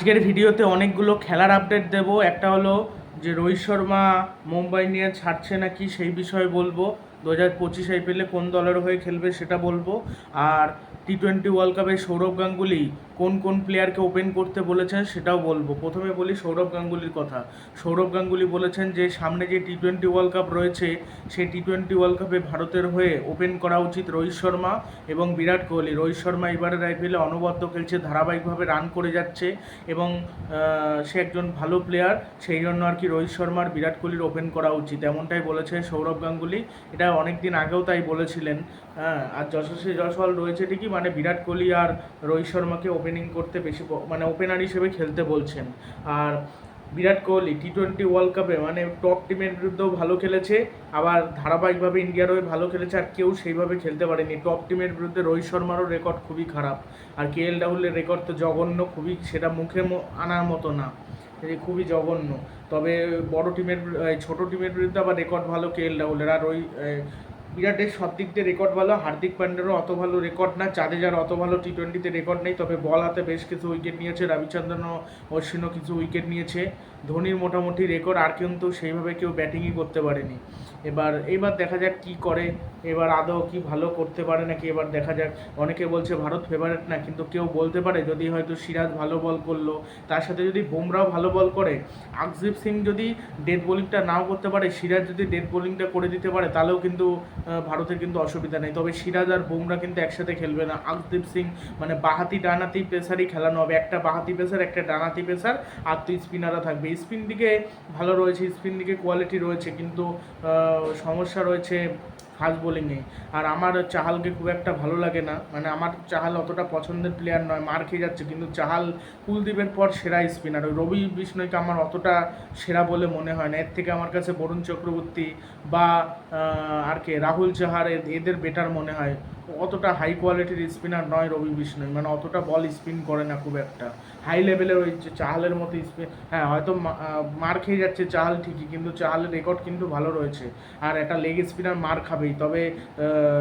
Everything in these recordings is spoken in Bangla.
আজকের ভিডিওতে অনেকগুলো খেলার আপডেট দেব। একটা হলো যে রোহিত শর্মা মুম্বাই নিয়ে ছাড়ছে নাকি সেই বিষয়ে বলব। দু হাজার পঁচিশ আইপিএলে কোন দলের হয়ে খেলবে সেটা বলব। আর টি টোয়েন্টি ওয়ার্ল্ড কাপে সৌরভ গাঙ্গুলি কোন কোন প্লেয়ারকে ওপেন করতে বলেছেন সেটাও বলব। প্রথমে বলি সৌরভ গাঙ্গুলির কথা। সৌরভ গাঙ্গুলি বলেছেন যে, সামনে যে টি টোয়েন্টি ওয়ার্ল্ড কাপ রয়েছে, সেই টি টোয়েন্টি ওয়ার্ল্ড কাপে ভারতের হয়ে ওপেন করা উচিত রোহিত শর্মা এবং বিরাট কোহলি। রোহিত শর্মা এবারের আইপিএলে অনবদ্য খেলছে, ধারাবাহিকভাবে রান করে যাচ্ছে এবং সে একজন ভালো প্লেয়ার সেই জন্য আর কি রোহিত শর্মার বিরাট কোহলির ওপেন করা উচিত। এমনটাই বলেছে সৌরভ গাঙ্গুলি। এটা অনেক দিন আগেও তাই বলেছিলেন। হ্যাঁ আর যশস্বী জয়সওয়াল রয়েছে ঠিকই মানে বিরাট কোহলি আর রোহিত শর্মাকে ওপেনিং করতে বেশি মানে ওপেনার হিসেবে খেলতে বলছেন। আর Virat Kohli T twenty world কাপে মানে টপ টিমের বিরুদ্ধেও ভালো খেলেছে, আবার ধারাবাহিকভাবে ইন্ডিয়ার হয়ে ভালো খেলেছে, আর কেউ সেইভাবে খেলতে পারেনি। টপ টিমের বিরুদ্ধে রোহিত শর্মারও রেকর্ড খুবই খারাপ। আর কে এল রাহুলের রেকর্ড তো জঘন্য, খুবই সেটা মুখে আনার মতো না। খুবই জঘন্য। তবে বড় টিমের ছোট টিমের বিরুদ্ধে আবার রেকর্ড ভালো কে এল রাহুলের আর ওই বিরাটের সব দিক দিয়ে রেকর্ড ভালো, হার্দিক পান্ডেরও অত ভালো রেকর্ড না। জাদেজার অত ভালো টি টোয়েন্টিতে রেকর্ড নেই, তবে বল হাতে বেশ কিছু উইকেট নিয়েছে। রবিচন্দ্রন অশ্বিনও কিছু উইকেট নিয়েছে। ধোনির মোটামুটি রেকর্ড, আর কিন্তু সেইভাবে কেউ ব্যাটিংই করতে পারেনি। এবার এবার দেখা যাক কী করে এবার আদৌ কি ভালো করতে পারে নাকি? এবার দেখা যাক। অনেকে বলছে ভারত ফেভারিট না, কিন্তু কেউ বলতে পারে, যদি হয়তো সিরাজ ভালো বল করল, তার সাথে যদি বুমরাও ভালো বল করে আকদীপ সিং যদি ডেড বোলিংটা নাও করতে পারে, সিরাজ যদি ডেড বোলিংটা করে দিতে পারে, তাহলেও কিন্তু ভারতের কিন্তু অসুবিধা নেই। তবে সিরাজ আর বুমরা কিন্তু একসাথে খেলবে না। আকদীপ সিং মানে বাহাতি ডানাতি পেসারই খেলানো হবে। একটা বাহাতি পেসার, একটা ডানাতি পেসার, আর দুই স্পিনাররা থাকবে। স্পিন দিকে ভালো রয়েছে, স্পিন দিকে কোয়ালিটি রয়েছে, কিন্তু সমস্যা রয়েছে ফাস্ট বোলিংয়ে আর আমার চাহালকে খুব একটা ভালো লাগে না। মানে আমার চাহাল অতটা পছন্দের প্লেয়ার নয়, মার খেয়ে যাচ্ছে। কিন্তু চাহাল কুলদীপের পর সেরা স্পিনার ওই রবি বিষ্ণয়কে আমার অতটা সেরা বলে মনে হয় না। এর থেকে আমার কাছে বরুণ চক্রবর্তী বা আর কে? রাহুল চাহার এদের বেটার মনে হয়। অতটা হাই কোয়ালিটির স্পিনার নয় রবি বিষ্ণয় মানে অতটা বল স্পিন করে না খুব একটা। হাই লেভেলের ওই চাহালের মতো স্পিন হ্যাঁ হয়তো মার খেয়ে যাচ্ছে চাহাল ঠিকই, কিন্তু চাহালের রেকর্ড কিন্তু ভালো রয়েছে। আর একটা লেগ স্পিনার মার খাবেই। তবে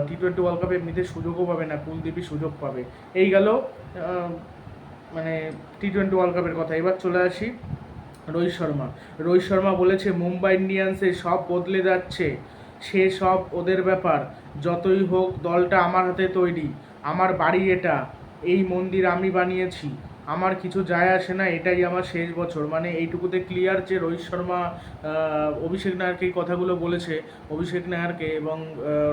টি টোয়েন্টি ওয়ার্ল্ড কাপে এমনিতে সুযোগও পাবে না, কুলদীপই সুযোগ পাবে। এই গেল মানে টি টোয়েন্টি ওয়ার্ল্ড কাপের কথা। এবার চলে আসি রোহিত শর্মা। রোহিত শর্মা বলেছে, মুম্বাই ইন্ডিয়ান্সে সব বদলে যাচ্ছে। সে সব ওদের ব্যাপার, যতই হোক দলটা আমার হাতে তৈরি, আমার বাড়ি এটা, এই মন্দির আমি বানিয়েছি। আমার কিছু যায় আসে না, এটাই আমার শেষ বছর। মানে এইটুকুতে ক্লিয়ার যে রোহিত শর্মা অভিষেক নায়ারকে এই কথাগুলো বলেছে, অভিষেক নায়ারকে এবং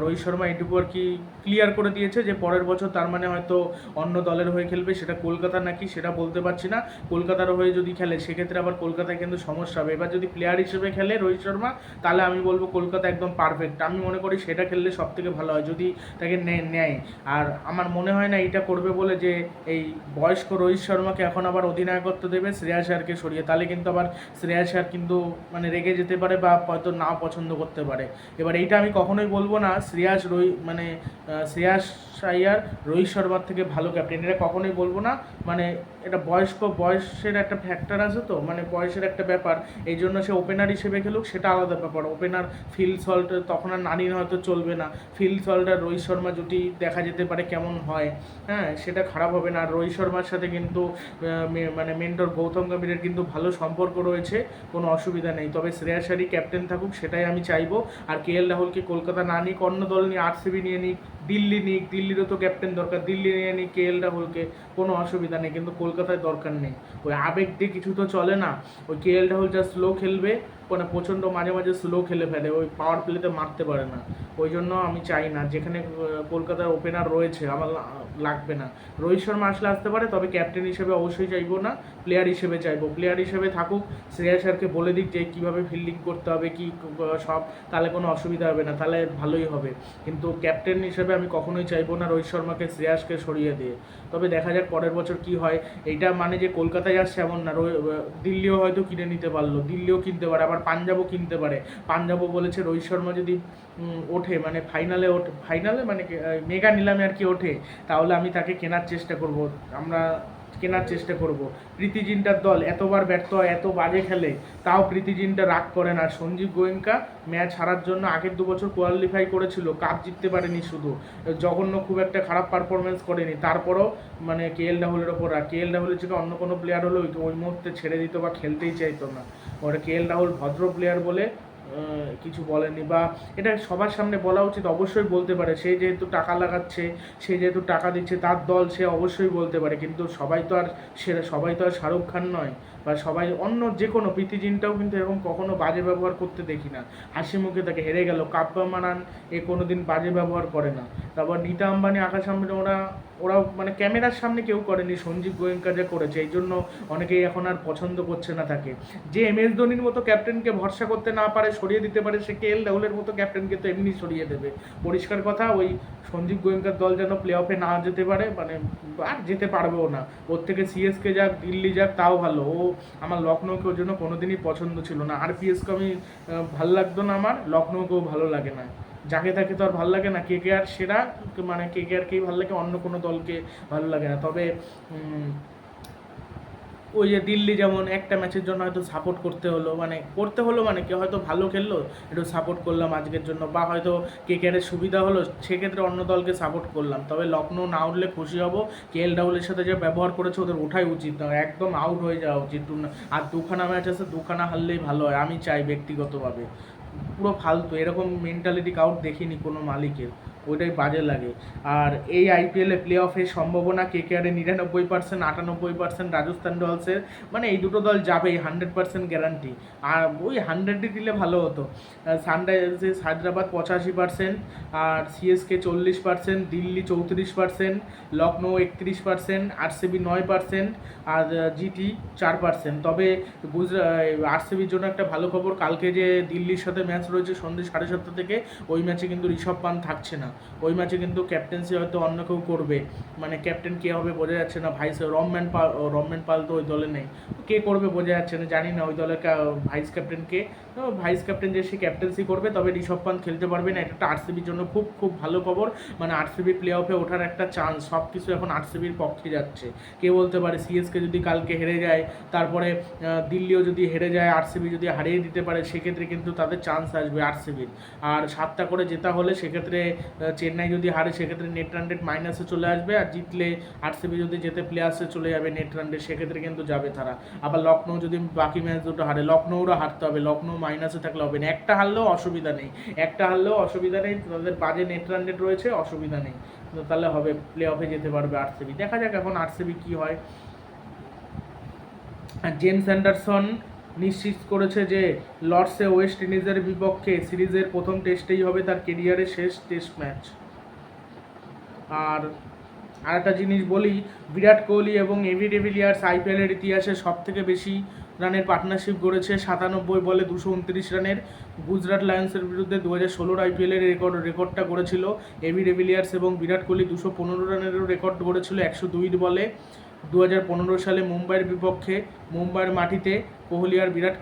রোহিত শর্মা এইটুকু আর কি ক্লিয়ার করে দিয়েছে যে পরের বছর তার মানে হয়তো অন্য দলের হয়ে খেলবে, সেটা কলকাতা নাকি সেটা বলতে পারছি না। কলকাতার হয়ে যদি খেলে, সেক্ষেত্রে আবার কলকাতায় কিন্তু সমস্যা হবে। এবার যদি প্লেয়ার হিসেবে খেলে রোহিত শর্মা, তাহলে আমি বলব কলকাতা একদম পারফেক্ট আমি মনে করি সেটা খেললে সব থেকে ভালো হয়, যদি তাকে নেয়। আর আমার মনে হয় না এইটা করবে বলে যে এই বয়স্ক রোহিত শর্মাকে এখন আবার অধিনায়কত্ব দেবে শ্রেয়াস আয়ারকে সরিয়ে। তাহলে কিন্তু আবার শ্রেয়াস আয়ার কিন্তু মানে রেগে যেতে পারে বা হয়তো না পছন্দ করতে পারে। এবার এইটা আমি কখনোই বলব না শ্রেয়াস রোহিত মানে শ্রেয়াস আয়ার রোহিত শর্মার থেকে ভালো ক্যাপ্টেন এটা কখনোই বলব না মানে এটা বয়স্ক, বয়সের একটা ফ্যাক্টর আছে তো মানে বয়সের একটা ব্যাপার। এই জন্য সে ওপেনার হিসেবে খেলুক, সেটা আলাদা ব্যাপার। ওপেনার ফিল্ড সল্ট তখন আর নানির হয়তো চলবে না। ফিল্ড সল্ট আর রোহিত শর্মা জুটি দেখা যেতে পারে কেমন হয় হ্যাঁ সেটা খারাপ হবে না। আর রোহিত শর্মার সাথে কিন্তু মানে মেন্টর গৌতম গম্ভীরের কিন্তু ভালো সম্পর্ক রয়েছে, কোনো অসুবিধা নেই। তবে শ্রেয়া আয়ারই ক্যাপ্টেন থাকুক, সেটাই আমি চাইব। আর কে এল রাহুলকে কলকাতা না নিক, অন্য দল নিয়ে আরসিবি নিয়ে নিক, দিল্লি নিক, দিল্লিরও তো ক্যাপ্টেন দরকার, দিল্লি নিয়ে নিক কে এল রাহুলকে, কোনো অসুবিধা নেই, কিন্তু কলকাতায় দরকার নেই। ওই আবেগ দিয়ে কিছু তো চলে না। ওই কে এল রাহুল যা স্লো খেলবে মানে প্রচণ্ড মাঝে মাঝে স্লো খেলে ফেলে, ওই পাওয়ার প্লেতে মারতে পারে না। ওই জন্য আমি চাই না, যেখানে কলকাতার ওপেনার রয়েছে, আমার লাগবে না। রোহিত শর্মা আসলে আসতে পারে, তবে ক্যাপ্টেন হিসেবে অবশ্যই চাইব না প্লেয়ার হিসেবে চাইব। প্লেয়ার হিসেবে থাকুক, শ্রেয়া স্যারকে বলে দিক যে কীভাবে ফিল্ডিং করতে হবে, কি সব, তাহলে কোনো অসুবিধা হবে না, তাহলে ভালোই হবে। কিন্তু ক্যাপ্টেন হিসেবে আমি কখনোই চাইব না রোহিত শর্মাকে, শ্রেয়াসকে সরিয়ে দিয়ে। তবে দেখা যাক পরের বছর কি হয়। এইটা মানে যে কলকাতায় আসছে এমন না দিল্লিও হয়তো কিনে নিতে পারল, দিল্লিও কিনতে পারে, আবার পাঞ্জাবও কিনতে পারে। পাঞ্জাবও বলেছে রোহিত শর্মা যদি ওঠে মানে ফাইনালে ওঠে ফাইনালে মানে মেগা নিলামে আর কি ওঠে, তাহলে আমি তাকে কেনার চেষ্টা করব। আমরা কেনার চেষ্টা করব। প্রীতি জিন্টার দল এতবার ব্যর্থ হয়, এত বাজে খেলে, তাও প্রীতি জিন্টা রাগ করে না সঞ্জীব গোয়েঙ্কা ম্যাচ হারার জন্য আগের দু বছর কোয়ালিফাই করেছিল, কাপ জিততে পারেনি শুধু। জঘন্য খুব একটা খারাপ পারফরমেন্স করেনি। তারপরও মানে কে এল রাহুলের ওপর আর কে এল রাহুলের থেকে অন্য কোনো প্লেয়ার হলে ওই মুহূর্তে ছেড়ে দিত বা খেলতেই চাইতো না। ওরা কে এল রাহুল ভদ্র প্লেয়ার বলে কিছু বলেনি বা এটা সবার সামনে বলা উচিত, অবশ্যই বলতে পারে। সে যেহেতু টাকা লাগাচ্ছে, সে যেহেতু টাকা দিচ্ছে, তার দল সে অবশ্যই বলতে পারে। কিন্তু সবাই তো আর সেরা সবাই তো আর শাহরুখ খান নয়। বা সবাই অন্য যে কোনো প্রীতি জিনটাও কিন্তু এরকম কখনো বাজে ব্যবহার করতে দেখি না। হাসি মুখে তাকে হেরে গেল কাব্বা মানান এ কোনো দিন বাজে ব্যবহার করে না। তারপর নীতা আম্বানি, আকাশ আম্বানি, ওরা ওরা মানে ক্যামেরার সামনে কেউ করেনি, সঞ্জীব গোয়েঙ্কা যে করেছে, এই জন্য অনেকেই এখন আর পছন্দ করছে না তাকে। যে এম এস ধোনির মতো ক্যাপ্টেনকে ভরসা করতে না পারে, সরিয়ে দিতে পারে, সে কে এল রাহুলের মতো ক্যাপ্টেনকে তো এমনি সরিয়ে দেবে। পরিষ্কার কথা, ওই সঞ্জীব গোয়েঙ্কার দল যেন প্লে অফে না যেতে পারে মানে আর যেতে পারবেও না। ওর থেকে সিএসকে যাক, দিল্লি যাক, তাও ভালো। ও আমার লখনৌকে ওর জন্য কোনোদিনই পছন্দ ছিল না। আর পিএসকে আমি ভালো লাগতো না আমার লখনৌকেও ভালো লাগে না। যাকে তাকে তো আর ভালো লাগে না কে কে আর সেরা মানে কে কে আর কেই ভালো লাগে, অন্য কোনো দলকে ভালো লাগে না। তবে ওই যে দিল্লি যেমন একটা ম্যাচের জন্য হয়তো সাপোর্ট করতে হলো মানে করতে হলো মানে কেউ হয়তো ভালো খেললো, একটু সাপোর্ট করলাম আজকের জন্য, বা হয়তো কে কেয়ারের সুবিধা হলো, সেক্ষেত্রে অন্য দলকে সাপোর্ট করলাম। তবে লখনৌ না উঠলে খুশি হব। কে এল রাহুলের সাথে যে ব্যবহার করেছে, ওদের ওঠাই উচিত না, একদম আউট হয়ে যাওয়া উচিত। আর দুখানা ম্যাচ আছে, দুখানা হারলেই ভালো হয়, আমি চাই ব্যক্তিগতভাবে। পুরো ফালতু, এরকম মেন্টালিটি কাউট দেখিনি কোনো মালিকের। ওইটাই বাজে লাগে। আর এই আইপিএলে প্লে অফের সম্ভাবনা কে কে আরে নিরানব্বই পার্সেন্ট আটানব্বই পার্সেন্ট রাজস্থান রয়্যালসের মানে এই দুটো দল যাবেই হান্ড্রেড পার্সেন্ট গ্যারান্টি আর ওই হান্ড্রেডই দিলে ভালো হতো। সানরাইজার্স হায়দ্রাবাদ পঁচাশি পার্সেন্ট আর সিএসকে চল্লিশ পার্সেন্ট দিল্লি চৌত্রিশ পার্সেন্ট লখনৌ একত্রিশ পার্সেন্ট আরসিবি নয় পার্সেন্ট আর জিটি চার পার্সেন্ট তবে গুজরাট আরসিবির জন্য একটা ভালো খবর, কালকে যে দিল্লির সাথে ম্যাচ রয়েছে সন্ধ্যে সাড়ে সাতটা থেকে, ওই ম্যাচে কিন্তু ঋষভ পান থাকছে না। ওই ম্যাচে কিন্তু ক্যাপ্টেন্সি হয়তো অন্য কেউ করবে। মানে ক্যাপ্টেন কে হবে বোঝা যাচ্ছে না। ভাইস রমম্যান পাল রমম্যান পাল তো ওই দলে নেই। কে করবে বোঝা যাচ্ছে না, জানি না। ওই দলের ভাইস ক্যাপ্টেন কে। ভাইস ক্যাপ্টেন যে সে ক্যাপ্টেন্সি করবে, তবে ঋষভ পান্ত খেলতে পারবে না। এটা আরসিবির জন্য খুব খুব ভালো খবর। মানে আরসিবি প্লে অফে ওঠার একটা চান্স সব কিছু এখন আরসিবির পক্ষে যাচ্ছে। কে বলতে পারে সিএসকে যদি কালকে হেরে যায়, তারপরে দিল্লিও যদি হেরে যায় আরসিবি যদি হারিয়ে দিতে পারে, সেক্ষেত্রে কিন্তু তাদের চান্স আসবে আরসিবির আর সাতটা করে জেতা হলে সেক্ষেত্রে চেন্নাই যদি হারে, সেক্ষেত্রে নেট রান রেট মাইনাসে চলে আসবে আর জিতলে আরসিবি যদি যেতে প্লেয়ার্সে চলে যাবে নেট রান রেট সেক্ষেত্রে কিন্তু যাবে তারা। আবার লখনৌ যদি বাকি ম্যাচ দুটো হারে লখনৌরও হারতে হবে লখনৌ মাইনাসে থাকলে হবে না। একটা হারলেও অসুবিধা নেই। একটা হারলেও অসুবিধা নেই, তাদের বাজে নেট রান রেট রয়েছে, অসুবিধা নেই। তাহলে হবে প্লে অফে যেতে পারবে আরসিবি দেখা যাক এখন আরসিবি কি হয়। আর জেমস অ্যান্ডারসন নিশ্চিত করেছে যে লর্ডসে ওয়েস্ট ইন্ডিজের বিপক্ষে সিরিজের প্রথম টেস্টেই হবে তার কেরিয়ারের শেষ টেস্ট ম্যাচ। আর আরেকটা জিনিস বলি, বিরাট কোহলি এবং এভি ডেভিলিয়ার্স আইপিএলের ইতিহাসে সব থেকে বেশি রানের পার্টনারশিপ গড়েছে সাতানব্বই বলে দুশো উনত্রিশ রানের। গুজরাট লায়ন্সের বিরুদ্ধে দু হাজার ষোলোর আইপিএলের রেকর্ড রেকর্ডটা গড়েছিল এভি ডেভিলিয়ার্স এবং বিরাট কোহলি দুশো পনেরো রানেরও রেকর্ড গড়েছিল একশো দুই বলে। দু হাজার পনেরো সালে মুম্বাইয়ের বিপক্ষে মুম্বাইয়ের মাটিতে কোহলি আর বিরাট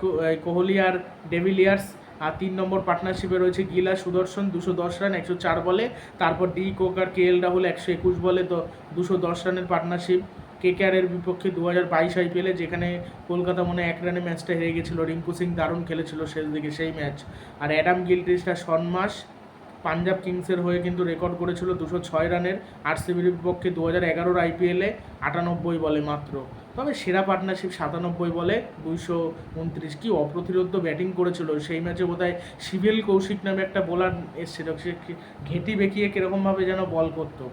কোহলি আর ডেভিলিয়ার্স, আর তিন নম্বর পার্টনারশিপে রয়েছে গিলা সুদর্শন, দুশো দশ রান, একশো চার বলে। তারপর ডি কোক আর কে এল রাহুল, একশো একুশ বলে। তো দুশো দশ রানের পার্টনারশিপ কে এর বিপক্ষে দু হাজার বাইশ আইপিএলে, যেখানে কলকাতা মনে এক রানে ম্যাচটা হেরে গেছিল। রিঙ্কু সিং দারুণ খেলেছিল শেষ দিকে সেই ম্যাচ। আর অ্যাডাম গিলট্রিস্টা সন্মাস পাঞ্জাব কিংসের হয়ে কিন্তু রেকর্ড করেছিল দুশো ছয় রানের আরসিবির বিপক্ষে দু হাজার এগারোর আইপিএলে আটানব্বই বলে মাত্র। তবে সেরা পার্টনারশিপ সাতানব্বই বলে দুইশো উনত্রিশ কি অপ্রতিরোধ ব্যাটিং করেছিল? সেই ম্যাচে বোধহয় শিবিল কৌশিক নামে একটা বোলার এসেছিল, সে ঘেঁটি বেঁকিয়ে কীরকমভাবে যেন বল করতো।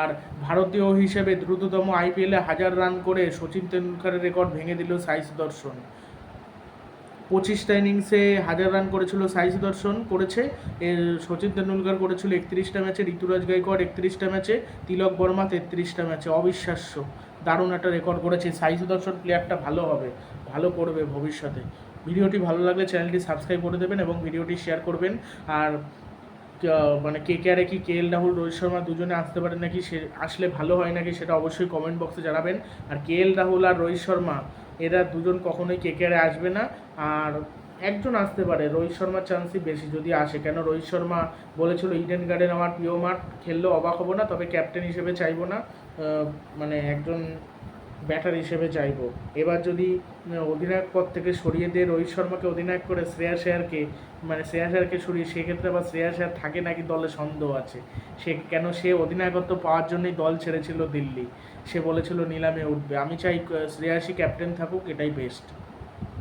আর ভারতীয় হিসেবে দ্রুততম আইপিএলে হাজার রান করে সচিন তেন্ডুলকারের রেকর্ড ভেঙে দিল সাই সুদর্শন পঁচিশটা ইনিংসে হাজার রান করেছিল সাই সুদর্শন করেছে। সচিন তেন্ডুলকার করেছিল একত্রিশটা ম্যাচে, ঋতুরাজ গাইকোয়াড় একত্রিশটা ম্যাচে, তিলক বর্মা তেত্রিশটা ম্যাচে। অবিশ্বাস্য। দারুণ একটা রেকর্ড করেছে। সাই সুদর্শন প্লেয়ারটা ভালো হবে, ভালো করবে ভবিষ্যতে। ভিডিওটি ভালো লাগলে চ্যানেলটি সাবস্ক্রাইব করে দেবেন এবং ভিডিওটি শেয়ার করবেন। আর মানে কে কে আরে কি, কে এল রাহুল, রোহিত শর্মা দুজনে আসতে পারে নাকি সে, আসলে ভালো হয় নাকি সেটা অবশ্যই কমেন্ট বক্সে জানাবেন। আর কে এল রাহুল আর রোহিত শর্মা এরা দুজন কখনোই কে কে আরে আসবে না। আর একজন আসতে পারে, রোহিত শর্মার চান্সই বেশি যদি আসে। কেন রোহিত শর্মা বলেছিল ইডেন গার্ডেন আমার প্রিয় মাঠ খেললে অবাক হব না, তবে ক্যাপ্টেন হিসেবে চাইব না। মানে একজন ব্যাটার হিসেবে চাইব। এবার যদি অধিনায়ক পদ থেকে সরিয়ে দিয়ে রোহিত শর্মাকে অধিনায়ক করে শ্রেয়া শেয়ারকে মানে শ্রেয়া শেয়ারকে সরিয়ে, সেক্ষেত্রে আবার শ্রেয়া শেয়ার থাকে নাকি দলে সন্দেহ আছে? সে কেন সে অধিনায়কত্ব পাওয়ার জন্যই দল ছেড়েছিল দিল্লি। সে বলেছিল, নিলামে উঠবে। আমি চাই শ্রেয়াসী ক্যাপ্টেন থাকুক, এটাই বেস্ট